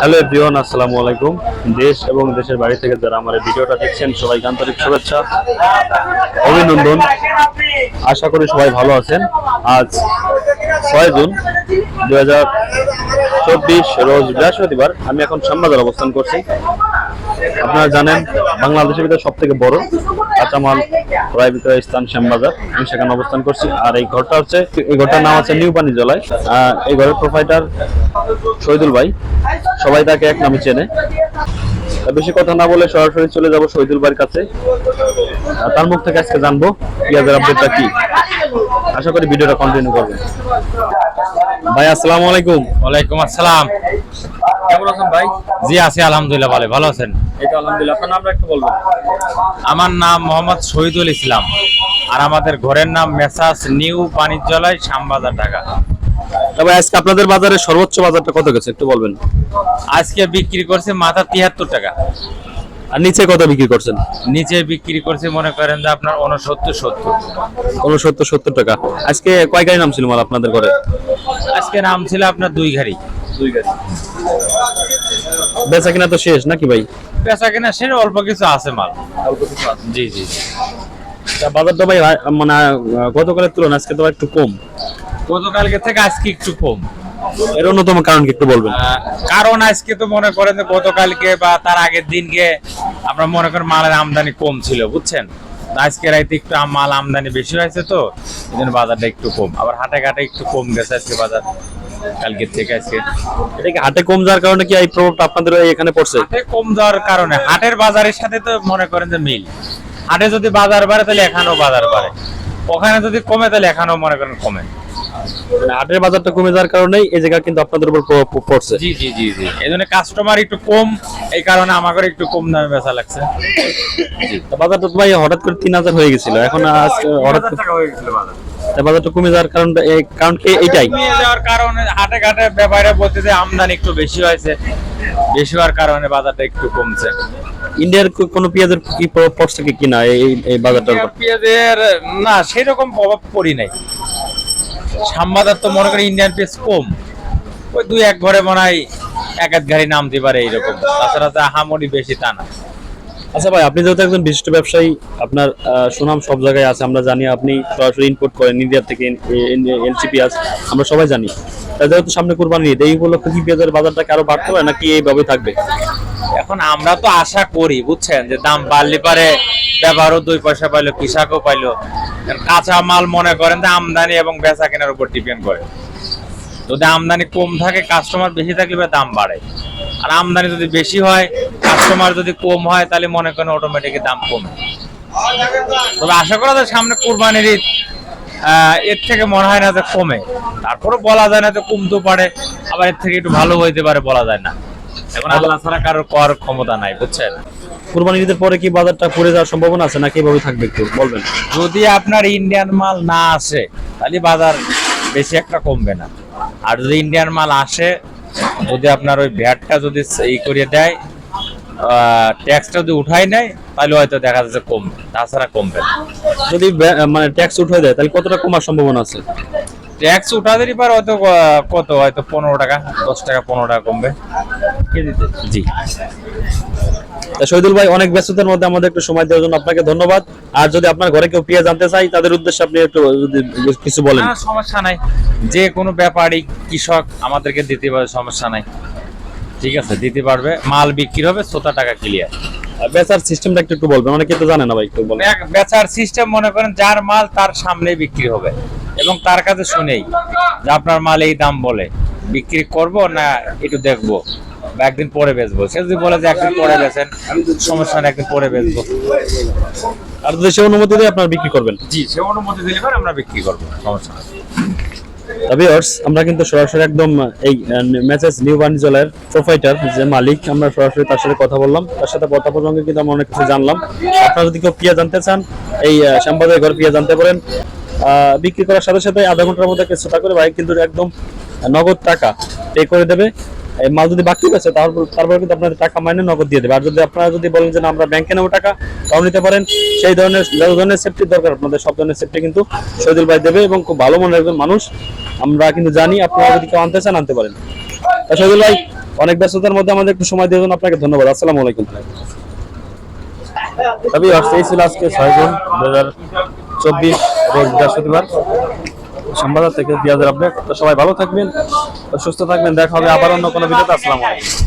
Hello everyone, আসসালামু আলাইকুম। দেশ এবং দেশের বাড়ি থেকে যারা আমার ভিডিওটা দেখছেন, সবাইকে আন্তরিক শুভেচ্ছা, অভিনন্দন। আশা করি সবাই ভালো আছেন। আজ ছয় জুন দু হাজার চব্বিশ, রোজ বৃহস্পতিবার, আমি এখন শ্যামবাজার অবস্থান করছি। আপনারা জানেন, বাংলাদেশের ভিতরে সব থেকে বড় কাঁচামাল ক্রয় বিক্রয় স্থান শ্যামবাজার। আমি সেখানে অবস্থান করছি। আর এই ঘরটা হচ্ছে, এই ঘরটার নাম আছে নিউ পানি জলায়। এই ঘরের প্রোভাইডার শহীদুল ভাই। সবাই তাকে এক নামে চেনে। বেশি কথা না বলে সরাসরি চলে যাব শহীদুল ভাইয়ের কাছে। তার মুখ থেকে আজকে জানব পেঁয়াজের আপডেটটা কি। আশা করি ভিডিওটা কন্টিনিউ করবেন। ভাই, আসসালামু আলাইকুম। ওয়ালাইকুম আসসালাম। কেমন আছেন ভাই? জি আছি আলহামদুলিল্লাহ ভালো ভালো আছেন। এই তো আলহামদুলিল্লাহ আপনার নামটা একটু বলবেন। আমার নাম মোহাম্মদ শহীদুল ইসলাম। আর আমাদের ঘরের নাম মেসাস নিউ বাণিজ্যালয় শ্যামবাজার ঢাকা। তবে আজকে আপনাদের বাজারে সর্বোচ্চ বাজারটা কত গেছে একটু বলবেন? আজকে বিক্রি করছে মাথা তিয়াত্তর টাকা। আর নিচে কত বিক্রি করছেন? নিচে বিক্রি করছে মনে করেন যে আপনার উনসত্তর সত্তর। উনসত্তর সত্তর টাকা। আজকে কয় গাড়ি নাম ছিল মাল আপনাদের ঘরে? আজকে নাম ছিল আপনার দুই ঘাড়ি দুই বেচা কিনা তো শেষ নাকি ভাই? পেশা কিনা সে অল্প কিছু আছে মাল। জি জি জি। তা বাজারটা ভাই মানে গতকালের তুলনায় আজকে তো একটু কম। গতকালকে থেকে আজকে একটু কম। এর অন্যতম কারণ কি একটু বলবেন। কারণ আজকে তো মনে করেন যে গতকালকে বা তার আগের দিনকে আমরা মনে করেন মালের আমদানি কম ছিল বুঝছেন? আজকে রাইতে একটু মাল আমদানি বেশি হয়েছে তো এই জন্য বাজারটা একটু কম। আবার হাটে ঘাটে একটু কম গেছে আজকে বাজার। কালকের থেকে আজকে। এটা কি হাটে কম যাওয়ার কারণে কি এই প্রভাবটা আপনাদের এখানে পড়ছে? হাটে কম যাওয়ার কারণে। হাটের বাজারের সাথে তো মনে করেন যে মিল। হাটে যদি বাজার বাড়ে তাহলে এখানেও বাজার বাড়ে। ওখানে যদি কমে তাহলে এখানেও মনে করেন কমে। মানে হাটের বাজারটা কমে যাওয়ার কারণে এই জায়গা কিন্তু আপনাদের উপর প্রভাব পড়ছে। জি জি জি জি। এই জন্য কাস্টমার একটু কম এই কারণে আমাকে একটু কম দামে বেচা লাগছে। তা বাজারটা তো ভাই হঠাৎ করে তিন হাজার হয়ে গেছিল। এখন আজকে হঠাৎ টাকা হয়ে গেছিল বাজার। বাজারটা কমে যাওয়ার কারণটা এই কারণ কি এইটাই নিয়ে যাওয়ার কারণে হাটে ঘাটে ব্যাপারে বলতে যে আমদানি একটু বেশি হয়েছে। বেশি হওয়ার কারণে বাজারটা একটু কমছে। ইন্ডিয়ার কোনো পেঁয়াজের কি প্রভাব পড়ছে কি কিনা এই এই বাজারটার উপর? পেঁয়াজের না সেরকম প্রভাব পড়ি নাই। সাম্বাদার তো মনে করি ইন্ডিয়ান পেঁয়াজ কম। ওই দুই এক ঘরে মনে হয় এক এক গাড়ি নামতে পারে এইরকম। তাছাড়া তো হামরি বেশি তা না। আচ্ছা ভাই, আপনি যেহেতু একজন বিশিষ্ট ব্যবসায়ী, আপনার সুনাম সব জায়গায় আছে, আমরা জানি আপনি সরাসরি ইম্পোর্ট করেন ইন্ডিয়া থেকে এলসি পেঁয়াজ আমরা সবাই জানি। তা যেহেতু সামনে কোরবানি ঈদ, এই উপলক্ষে কি পেঁয়াজের বাজারটাকে আরও বাড়তে পারে নাকি এইভাবে থাকবে? এখন আমরা তো আশা করি, বুঝছেন, যে দাম বাড়লে পারে, ব্যবহারও দুই পয়সা পাইলো কৃষকও পাইলো। কাঁচা মাল মনে করেন যে আমদানি এবং বেচা কেনার উপর ডিপেন্ড করে। যদি আমদানি কম থাকে কাস্টমার বেশি থাকলে দাম বাড়ে। আর আমদানি যদি বেশি হয় কাস্টমার যদি কম হয় তাহলে মনে করেন অটোমেটিক দাম কমে। তবে আশা করা যায় সামনে কোরবানির ঈদ এর থেকে মনে হয় না যে কমে। তারপরে বলা যায় না যে কমতেও পারে আবার এর থেকে একটু ভালো হইতে পারে বলা যায় না। এখন আল্লাহ ছাড়া কারোর করার ক্ষমতা নাই বুঝছেন? কোরবানি ঈদের পরে কি বাজারটা পড়ে যাওয়ার সম্ভাবনা আছে নাকি এভাবে থাকবে একটু বলবেন? যদি আপনার ইন্ডিয়ান মাল না আসে তাহলে বাজার বেশি একটা কমবে না। আর যদি ইন্ডিয়ান মাল আসে যদি আপনার ওই ভ্যাটটা যদি ই করে দেয় ট্যাক্সটা যদি উঠাই নেয় তাহলে হয়তো দেখা যাচ্ছে কমবে তাছাড়া কমবে যদি মানে ট্যাক্স উঠে দেয় তাহলে কতটা কমার সম্ভাবনা আছে? ট্যাক্স উঠাদেরই পারে হয়তো কত? হয়তো পনেরো টাকা দশ টাকা পনেরো টাকা কমবে। কেজিতে জি শহীদুল ভাই অনেক ব্যস্ততার মধ্যে আমাদের একটু সময় দেওয়ার জন্য আপনাকে ধন্যবাদ। আর যদি আপনার ঘরে কেউ পেঁয়াজ জানতে চাই তাদের উদ্দেশ্যে আপনি একটু যদি কিছু বলেন। সমস্যা নাই। যে কোনো ব্যাপারী কৃষক আমাদেরকে দিতে পারবে সমস্যা নাই। ঠিক আছে দিতে পারবে। মাল বিক্রি হবে সোতা টাকা ক্লিয়ার বেচার সিস্টেমটা একটু একটু বলবেন অনেকে তো জানে না ভাই একটু বলেন। বেচার সিস্টেম মনে করেন যার মাল তার সামনে বিক্রি হবে। এবং তার কাছে শুনেই যে আপনার মাল এই দাম বলে। বিক্রি করব না একটু দেখব? বা একদিন পরে বেচবো? সে যদি বলে যে একদিন পরে বেচেন সমস্যা নেই একদিন পরে বেচবো। আর যদি সে অনুমতি দেয় আপনার বিক্রি করবেন। জি সে অনুমতি দিলে আমরা বিক্রি করব সমস্যা ভিউয়ার্স আমরা কিন্তু সরাসরি একদম এই মেসেজ নিউ বাণিজ্যালয়ের প্রোফাইটার যে মালিক, আমরা সরাসরি তার সাথে কথা বললাম। তার সাথে কথা প্রসঙ্গে কিন্তু আমরা অনেক কিছু জানলাম। আপনারা যদি কেউ পিয়া জানতে চান, এই শ্যাম্পাদের ঘর পিয়া জানতে পারেন। বিক্রি করার সাথে সাথে আধা ঘণ্টার মধ্যে কিছুটা করে ভাই কিন্তু একদম নগদ টাকা পে করে দেবে। মাল যদি বাকি আছে তারপর তারপরে কিন্তু আপনাদের টাকা মাইনে নগদ দিয়ে দেবে। আর যদি আপনারা যদি বলেন যে আমরা ব্যাংকে নেব টাকা, তাও নিতে পারেন। সেই ধরনের যে ধরনের সেফটির দরকার, আপনাদের সব ধরনের সেফটি কিন্তু শহীদুল ভাই দেবে এবং খুব ভালো মনের একজন মানুষ। আমরা কিন্তু জানি আপনারা যদি কেউ আনতে চান, আনতে পারেন। শহীদুল ভাই, অনেক ব্যস্ততার মধ্যে আমাদের একটু সময় দেওয়ার জন্য আপনাকে ধন্যবাদ। আসসালামু আলাইকুম। তবে এই ছিল আজকে ছয় জুন দু হাজার চব্বিশ বৃহস্পতিবার। সংবাদ থেকে পেঁয়াজের আপডেট তো সবাই ভালো থাকবেন, সুস্থ থাকবেন, দেখা হবে আবার অন্য কোনো ভিডিওতে। আলাইকুম।